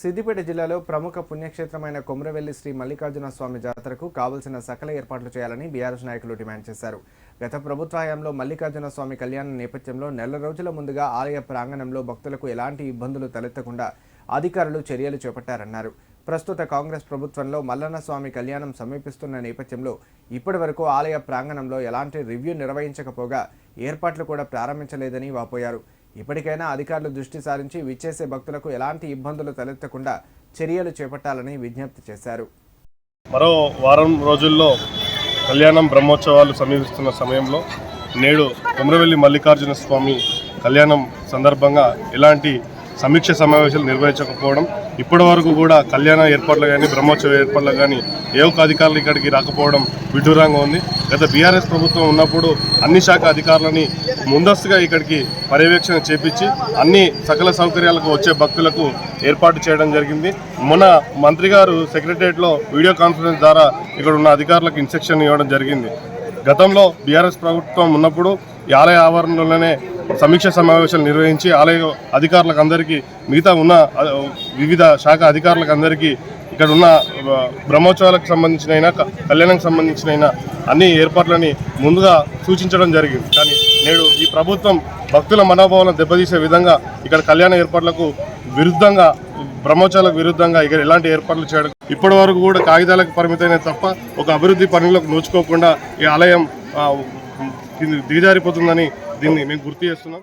సిద్దిపేట జిల్లాలో ప్రముఖ పుణ్యక్షేత్రమైన కొమరవెల్లి శ్రీ మల్లికార్జున స్వామి జాతరకు కావలసిన సకల ఏర్పాట్లు చేయాలని బీఆర్ఎస్ నాయకులు డిమాండ్ చేశారు. గత ప్రభుత్వ హయాంలో మల్లికార్జున స్వామి కళ్యాణ నేపథ్యంలో నెల రోజుల ముందుగా ఆలయ ప్రాంగణంలో భక్తులకు ఎలాంటి ఇబ్బందులు తలెత్తకుండా అధికారులు చర్యలు చేపట్టారన్నారు. ప్రస్తుత కాంగ్రెస్ ప్రభుత్వంలో మల్లన్న స్వామి కళ్యాణం సమీపిస్తున్న నేపథ్యంలో ఇప్పటి వరకు ఆలయ ప్రాంగణంలో ఎలాంటి రివ్యూ నిర్వహించకపోగా ఏర్పాట్లు కూడా ప్రారంభించలేదని వాపోయారు. ఇప్పటికైనా అధికారులు దృష్టి సారించి విచ్చేసే భక్తులకు ఎలాంటి ఇబ్బందులు తలెత్తకుండా చర్యలు చేపట్టాలని విజ్ఞప్తి చేశారు. మరో వారం రోజుల్లో కళ్యాణం బ్రహ్మోత్సవాలు సమీపిస్తున్న సమయంలో నేడు కుమ్రవెల్లి మల్లికార్జున స్వామి కళ్యాణం సందర్భంగా ఎలాంటి సమీక్ష సమావేశాలు నిర్వహించకపోవడం ఇప్పటి వరకు కూడా కళ్యాణ ఏర్పాట్లు కానీ బ్రహ్మోత్సవ ఏర్పాట్లు కానీ ఏ ఒక్క అధికారులు ఇక్కడికి రాకపోవడం విడ్డూరంగా ఉంది. గత బీఆర్ఎస్ ప్రభుత్వం ఉన్నప్పుడు అన్ని శాఖ అధికారులని ముందస్తుగా ఇక్కడికి పర్యవేక్షణ చేపించి అన్ని సకల సౌకర్యాలకు వచ్చే భక్తులకు ఏర్పాటు చేయడం జరిగింది. మొన్న మంత్రి గారు సెక్రటరియట్లో వీడియో కాన్ఫరెన్స్ ద్వారా ఇక్కడ ఉన్న అధికారులకు ఇన్స్ట్రక్షన్ ఇవ్వడం జరిగింది. గతంలో బీఆర్ఎస్ ప్రభుత్వం ఉన్నప్పుడు ఈ ఆలయ ఆవరణలోనే సమీక్ష సమావేశాలు నిర్వహించి ఆలయ అధికారులకు అందరికీ మిగతా ఉన్న వివిధ శాఖ అధికారులకు అందరికీ ఇక్కడ ఉన్న బ్రహ్మోత్సవాలకు సంబంధించిన అయినా కళ్యాణానికి సంబంధించిన అయినా అన్ని ఏర్పాట్లని ముందుగా సూచించడం జరిగింది. కానీ నేడు ఈ ప్రభుత్వం భక్తుల మనోభావాలను దెబ్బతీసే విధంగా ఇక్కడ కళ్యాణ ఏర్పాట్లకు విరుద్ధంగా బ్రహ్మోత్సవాలకు విరుద్ధంగా ఇక్కడ ఎలాంటి ఏర్పాట్లు చేయడం ఇప్పటి వరకు కూడా కాగితాలకు పరిమితమైన తప్ప ఒక అభివృద్ధి పనులకు నోచుకోకుండా ఈ ఆలయం దిగజారిపోతుందని దీన్ని మేము గుర్తు చేస్తున్నాం.